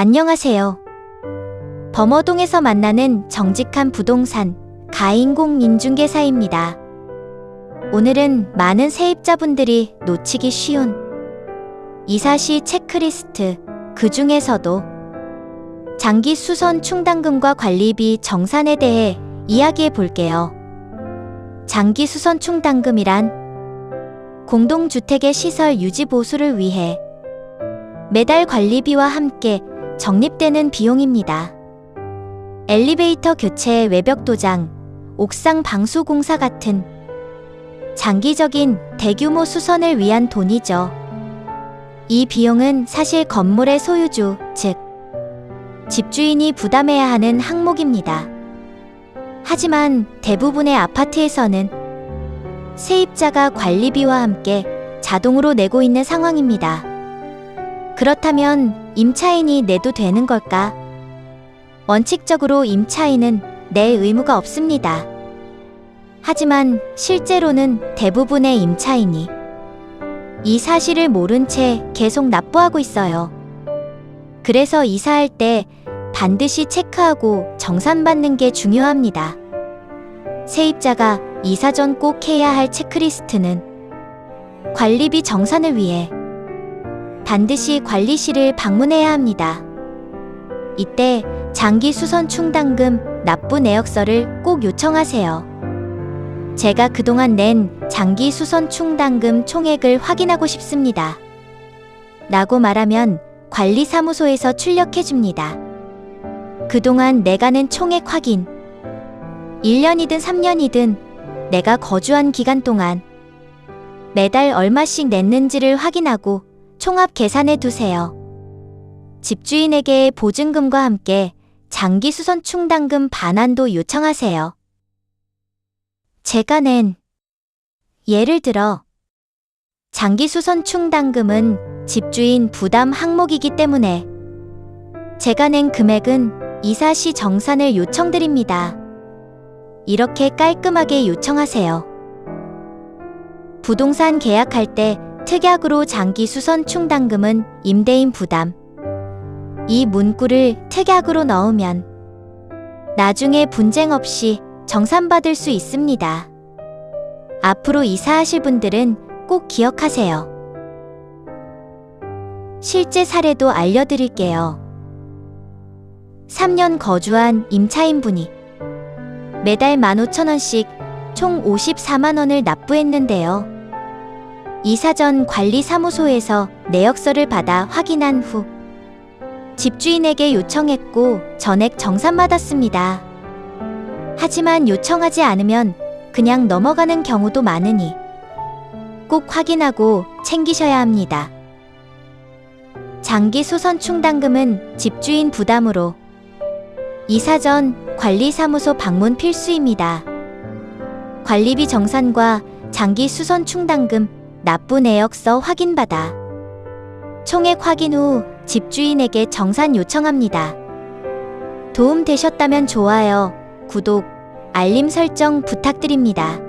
안녕하세요. 범어동에서 만나는 정직한 부동산 가인공 인중개사입니다. 오늘은 많은 세입자분들이 놓치기 쉬운 이사 시 체크리스트 그 중에서도 장기 수선 충당금과 관리비 정산에 대해 이야기해 볼게요. 장기 수선 충당금이란 공동주택의 시설 유지 보수를 위해 매달 관리비와 함께 적립되는 비용입니다. 엘리베이터 교체, 외벽 도장, 옥상 방수 공사 같은 장기적인 대규모 수선을 위한 돈이죠. 이 비용은 사실 건물의 소유주, 즉, 집주인이 부담해야 하는 항목입니다. 하지만 대부분의 아파트에서는 세입자가 관리비와 함께 자동으로 내고 있는 상황입니다. 그렇다면 임차인이 내도 되는 걸까? 원칙적으로 임차인은 낼 의무가 없습니다. 하지만 실제로는 대부분의 임차인이 이 사실을 모른 채 계속 납부하고 있어요. 그래서 이사할 때 반드시 체크하고 정산받는 게 중요합니다. 세입자가 이사 전 꼭 해야 할 체크리스트는 관리비 정산을 위해 반드시 관리실을 방문해야 합니다. 이때 장기 수선 충당금 납부 내역서를 꼭 요청하세요. 제가 그동안 낸 장기 수선 충당금 총액을 확인하고 싶습니다. 라고 말하면 관리사무소에서 출력해 줍니다. 그동안 내가 낸 총액 확인. 1년이든 3년이든 내가 거주한 기간 동안 매달 얼마씩 냈는지를 확인하고 총합 계산해 두세요. 집주인에게 보증금과 함께 장기 수선 충당금 반환도 요청하세요. 제가 낸 예를 들어 장기 수선 충당금은 집주인 부담 항목이기 때문에 제가 낸 금액은 이사 시 정산을 요청드립니다. 이렇게 깔끔하게 요청하세요. 부동산 계약할 때 특약으로 장기 수선 충당금은 임대인 부담. 이 문구를 특약으로 넣으면 나중에 분쟁 없이 정산받을 수 있습니다. 앞으로 이사하실 분들은 꼭 기억하세요. 실제 사례도 알려드릴게요. 3년 거주한 임차인분이 매달 15,000원씩 총 54만원을 납부했는데요. 이사 전 관리사무소에서 내역서를 받아 확인한 후 집주인에게 요청했고 전액 정산받았습니다. 하지만 요청하지 않으면 그냥 넘어가는 경우도 많으니 꼭 확인하고 챙기셔야 합니다. 장기 수선 충당금은 집주인 부담으로 이사 전 관리사무소 방문 필수입니다. 관리비 정산과 장기 수선 충당금 납부 내역서 확인받아 총액 확인 후 집주인에게 정산 요청합니다. 도움 되셨다면 좋아요, 구독, 알림 설정 부탁드립니다.